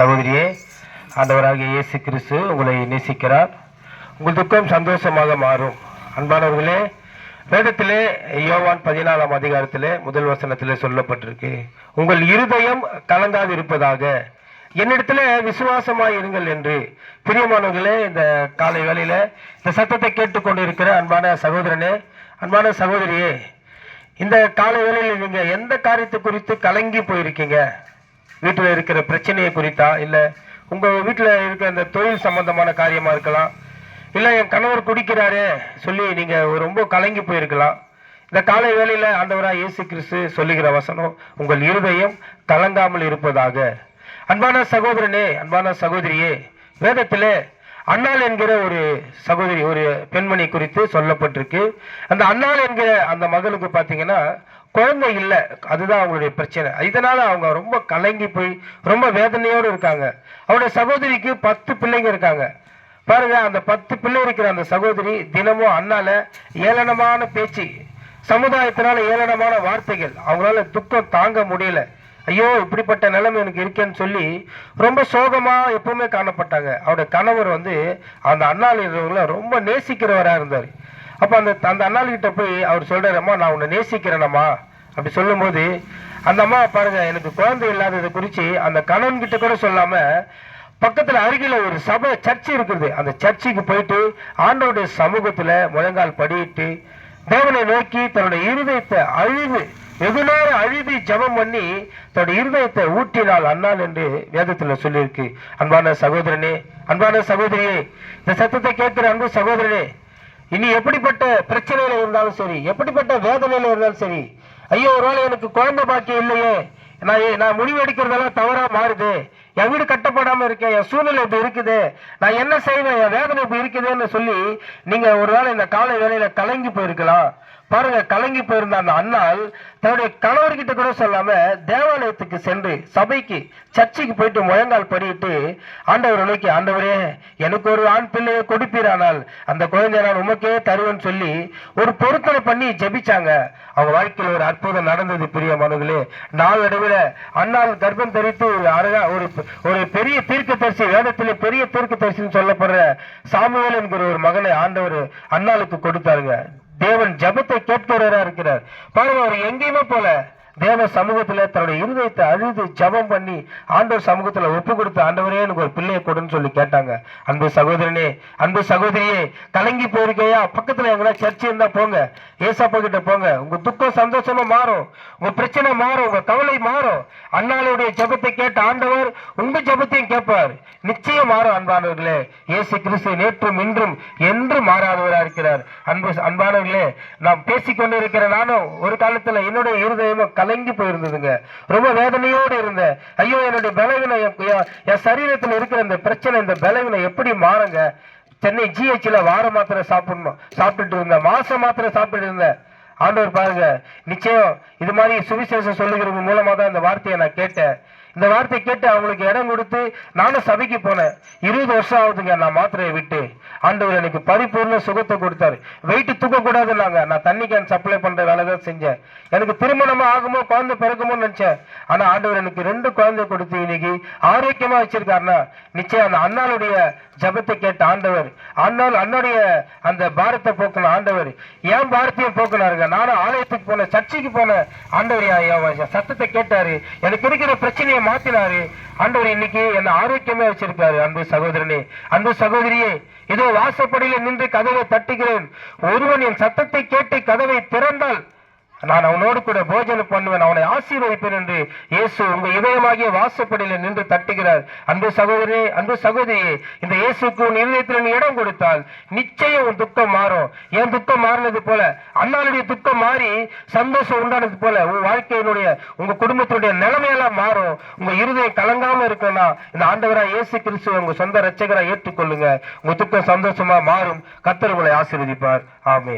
சகோதரியே ஆண்டவராகிய இயேசு கிறிஸ்து உங்களை நேசிக்கிறார். உங்கள் துக்கம் சந்தோஷமாக மாறும். அன்பானவர்களே வேதத்திலே யோவான் பதினாலாம் அதிகாரத்திலே முதல் வசனத்திலே சொல்லப்பட்டிருக்கு. உங்கள் இருதயம் கலங்காது இருப்பதாக என்னிடத்துல விசுவாசமாக இருங்கள் என்று. பிரியமானவர்களே இந்த காலை வேளையில இந்த சத்தத்தை கேட்டுக்கொண்டு இருக்கிற அன்பான சகோதரனே அன்பான சகோதரியே இந்த காலை வேளையில் நீங்க எந்த காரியத்தை குறித்து கலங்கி போயிருக்கீங்க? வீட்டில் இருக்கிற பிரச்சனையை குறித்தா இல்லை உங்கள் வீட்டில் இருக்கிற அந்த தொழில் சம்பந்தமான காரியமாக இருக்கலாம் இல்லை என் கணவர் குடிக்கிறாரே சொல்லி நீங்கள் ரொம்ப கலங்கி போயிருக்கலாம். இந்த காலை வேளையில் ஆண்டவராக இயேசு கிறிஸ்து சொல்லுகிற வசனம் உங்கள் இருதயம் கலங்காமல் இருப்பதாக. அன்பான சகோதரனே அன்பான சகோதரியே வேதத்தில் அண்ணாள் என்கிற ஒரு சகோதரி ஒரு பெண்மணி குறித்து சொல்லப்பட்டிருக்கு. அந்த அண்ணாள் என்கிற அந்த மகளுக்கு பார்த்தீங்கன்னா குழந்தை இல்லை. அதுதான் அவங்களுடைய பிரச்சனை. இதனால அவங்க ரொம்ப கலங்கி போய் ரொம்ப வேதனையோடு இருக்காங்க. அவருடைய சகோதரிக்கு பத்து பிள்ளைங்க இருக்காங்க. பாருங்க அந்த பத்து பிள்ளை இருக்கிற அந்த சகோதரி தினமும் அண்ணால ஏளனமான பேச்சு சமுதாயத்தினால ஏளனமான வார்த்தைகள். அவங்களால துக்கம் தாங்க முடியல. ஐயோ இப்படிப்பட்ட நிலைமை எனக்கு இருக்கேன்னு சொல்லி ரொம்ப சோகமா எப்பவுமே காணப்பட்டாங்க. அவருடைய கணவர் வந்து அந்த அண்ணாள் ரொம்ப நேசிக்கிறவராக இருந்தார். அப்போ அந்த அந்த அண்ணாள்கிட்ட போய் அவர் சொல்கிறாரம்மா அம்மா நான் உன்னை நேசிக்கிறேனம்மா. அப்படி சொல்லும்போது அந்த அம்மா பாருங்க எனக்கு குழந்தை இல்லாததை குறித்து அந்த கணவன்கிட்ட கூட சொல்லாமல் பக்கத்தில் அருகில் ஒரு சபை சர்ச்சு இருக்குது. அந்த சர்ச்சுக்கு போயிட்டு ஆண்டவருடைய சமூகத்தில் முழங்கால் படியிட்டு தேவனை நோக்கி தன்னுடைய இருதயத்தை அழுது வெகு நேரம் அழுதி ஜெபம் பண்ணி தன்னுடைய இருதயத்தை ஊட்டினால் அண்ணாள் என்று வேதத்தில் சொல்லியிருக்கு. அன்பான சகோதரனே அன்பான சகோதரியே இந்த சத்தத்தை கேட்கிற அன்பு சகோதரனே இனி எப்படிப்பட்ட பிரச்சனையில இருந்தாலும் சரி எப்படிப்பட்ட வேதனையில இருந்தாலும் சரி ஐயோ ஒருவேளை எனக்கு குழந்தை பாக்கியம் இல்லையே. நான் ஏ- நான் முடிவு எடுக்கிறதெல்லாம் தவறா மாறுது. என் வீடு கட்டப்படாம இருக்கேன் என் சூழ்நிலை இப்படி இருக்குது. நான் என்ன செய்வேன்? என் வேதனை இப்படி இருக்குதுன்னு சொல்லி நீங்க ஒருவேளை இந்த காலை வேலையில கலங்கி போயிருக்கலாம். பாருங்க கலங்கி போயிருந்த அந்த அண்ணால் தன்னுடைய கணவர்கிட்ட கூட சொல்லாம தேவாலயத்துக்கு சென்று சபைக்கு சர்ச்சைக்கு போயிட்டு முழங்கால் படிட்டு ஆண்டவரை நோக்கி ஆண்டவரே எனக்கு ஒரு ஆண் பிள்ளையை கொடுப்பீரானால் அந்த குழந்தைய நான் உமக்கே தருவேன்னு சொல்லி ஒரு பொருத்தனை பண்ணி ஜெபிச்சாங்க. அவங்க வாழ்க்கையில் ஒரு அற்புதம் நடந்தது பிரிய மனுகளே நாளடைவில் அண்ணால் கர்ப்பம் தரித்து ஒரு அழகா ஒரு ஒரு பெரிய தீர்க்கதரிசி வேதத்தில் பெரிய தீர்க்க தரிசின்னு சொல்லப்படுற சாமுவேல் என்கிற ஒரு மகனை ஆண்டவர் அண்ணாளுக்கு கொடுத்தாருங்க. தேவன் ஜெபத்தை கேட்கிறவரா இருக்கிறார். பாருங்க அவர் எங்கேயுமே போல. தேவ சமூகத்துல தன்னுடைய இருதயத்தை அழுது ஜெபம் பண்ணி ஆண்டவர் சமூகத்துல ஒப்பு கொடுத்து ஆண்டவரே எனக்கு ஒரு பிள்ளையை கொடுன்னு சொல்லி கேட்டாங்க. அன்பு சகோதரனே அன்பு சகோதரியே கலங்கி போயிருக்கையா? பக்கத்துல எங்கன்னா சர்ச்சை இருந்தா போங்க. ஏசப்பா கிட்ட போங்க. உங்க துக்கம் சந்தோஷமா மாறும். உங்க பிரச்சனை மாறும். உங்க கவலை மாறும். அண்ணாளுடைய ஜெபத்தை கேட்ட ஆண்டவர் உங்க ஜெபத்தையும் கேட்பார். நிச்சயம் மாறும் அன்பானவர்களே. இயேசு கிறிஸ்து நேற்றும் இன்றும் என்று மாறாதவரா இருக்கிறார். அன்பு அன்பானவர்களே நாம் பேசிக்கொண்டு இருக்கிற நானும் ஒரு காலத்துல என்னுடைய இருதயமும் கலங்கி போயிருந்ததுங்க. ரொம்ப வேதனையோடு இருந்தேன். ஐயோ என்னுடைய பலவீனம் என் என் சரீரத்தில் இருக்கிற இந்த பிரச்சனை இந்த பலவீனம் எப்படி மாறுங்க? சென்னை ஜிஹெச்ல வார மாத்திரை சாப்பிடணும் சாப்பிட்டுட்டு இருந்தேன். மாசம் மாத்திரை சாப்பிட்டு இருந்தேன். ஆண்டவர் பாருங்க நிச்சயம் இது மாதிரி சுவிசேஷம் சொல்லுகிறது மூலமா தான் இந்த வார்த்தையை நான் கேட்டேன். இந்த வார்த்தை கேட்டு அவங்களுக்கு இடம் கொடுத்து நானும் சபைக்கு போனேன். இருபது வருஷம் ஆகுதுங்க நான் மாத்திரையை விட்டு. ஆண்டவர் எனக்கு பரிபூர்ண சுகத்தை கொடுத்தாரு. வெயிட்டு தூக்க நான் தண்ணி கேன் சப்ளை பண்ற வேலை தான் செஞ்சேன். எனக்கு திருமணமா ஆகுமோ குழந்தை பிறக்குமோ நினைச்சேன். ஆனா ஆண்டவர் எனக்கு ரெண்டு குழந்தை கொடுத்து இன்னைக்கு ஆரோக்கியமா வச்சிருக்காருன்னா நிச்சயம் அந்த அண்ணாளுடைய ஜபத்தை கேட்ட ஆண்டவர் ஆனால் அண்ணனுடைய அந்த பாரத்தை போக்கின ஆண்டவர் ஏன் பாரத்தையும் போக்கினாருங்க நானும் ஆலயத்துக்கு போன சர்ச்சைக்கு போனேன் ஆண்டவர் சத்தத்தை கேட்டாரு. எனக்கு இருக்கிற பிரச்சனையை மாத்தினாரு. ஆண்டவர் இன்னைக்கு என்ன ஆரோக்கியமே வச்சிருக்காரு. அன்பு சகோதரனே அன்பு சகோதரியே இதோ வாசப்படியில் நின்று கதவை தட்டுகிறேன். ஒருவன் என் சத்தத்தை கேட்டு கதவை திறந்தால் நான் அவனோடு கூட போஜனம் பண்ணுவேன் அவனை ஆசீர்வதிப்பேன் என்று இயேசு உங்க இதயமாகிய வாசப்படியில நின்று தட்டுகிறார். அன்பு சகோதரே அன்பு சகோதரியே இந்த இயேசுக்கு உன் இதயத்தில் நீ இடம் கொடுத்தால் நிச்சயம் உன் துக்கம் மாறும். என் துக்கம் மாறினது போல? அண்ணாளுடைய துக்கம் மாறி சந்தோஷம் உண்டானது போல. உன் வாழ்க்கையினுடைய உங்க குடும்பத்தினுடைய நிலைமையெல்லாம் மாறும். உங்க இருதயம் கலங்காம இருக்கும்னா இந்த ஆண்டவரா இயேசு கிறிஸ்து உங்க சொந்த ரட்சகரா ஏற்றுக்கொள்ளுங்க. உங்க துக்கம் சந்தோஷமா மாறும். கத்தர் உங்களை ஆசீர்வதிப்பார். ஆமே